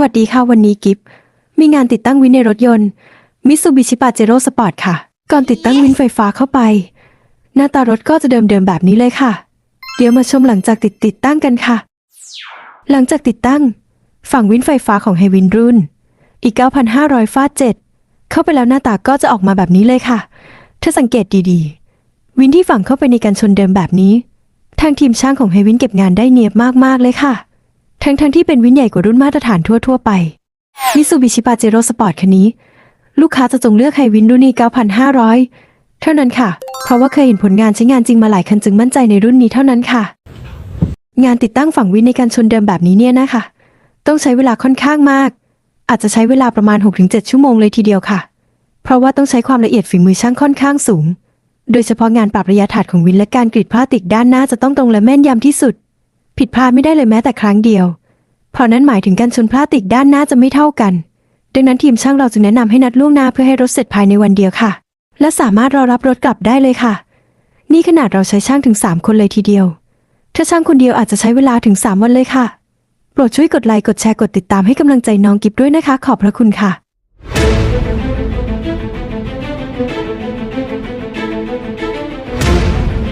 วัสดีค่ะวันนี้กิฟมีงานติดตั้งวินในรถยนต์มิ t ูบิชิปาเจโร่สปอร์ตค่ะ ก่อนติดตั้งวินไฟฟ้าเข้าไป หน้าตารถก็จะเดิมๆแบบนี้เลยค่ะ เดี๋ยวมาชมหลังจากติดติดตั้งกันค่ะ หลังจากติดตั้ง ฝั่งวินไฟฟ้าของไฮวินรุ่น อีก 9,500ฟาดเจ็ดเข้าไปแล้วหน้าตาก็จะออกมาแบบนี้เลยค่ะ ถ้าสังเกตดีๆ วินที่ฝั่งเข้าไปในกันชนเดิมแบบนี้ ทางทีมช่างของไฮวินเก็บงานได้เนียบมากๆเลยค่ะ ทั้งๆที่เป็นวินใหญ่กว่ารุ่นมาตรฐานทั่ว ๆ ไป มิซูบิชิปาเจโร่สปอร์ตคันนี้ ลูกค้าจะจงเลือกไฮวินรุ่นนี้ 9,500 เท่านั้นค่ะ เพราะว่าเคยเห็นผลงานใช้งานจริงมาหลายคันจึงมั่นใจในรุ่นนี้เท่านั้นค่ะ งานติดตั้งฝั่งวินในการชนเดิมแบบนี้เนี่ยนะคะ ต้องใช้เวลาค่อนข้างมาก อาจจะใช้เวลาประมาณ 6-7 ชั่วโมงเลยทีเดียวค่ะ เพราะว่าต้องใช้ความละเอียดฝีมือช่างค่อนข้างสูง โดยเฉพาะงานปรับระยะถาดของวินและการกรีดพลาสติกด้านหน้าจะต้องตรงและแม่นยำที่สุด ผิดพลาดไม่ได้เลยแม้แต่ครั้งเดียว เพราะนั้นหมายถึงการชนพลาสติกด้านหน้าจะไม่เท่ากัน ดังนั้นทีมช่างเราจึงแนะนำให้นัดล่วงหน้าเพื่อให้รถเสร็จภายในวันเดียวค่ะ และสามารถรอรับรถกลับได้เลยค่ะ นี่ขนาดเราใช้ช่างถึง 3 คนเลยทีเดียว ถ้าช่างคนเดียวอาจจะใช้เวลาถึง 3 วันเลยค่ะ โปรดช่วยกดไลค์กดแชร์กดติดตามให้กำลังใจน้องกิฟด้วยนะคะ ขอบพระคุณค่ะ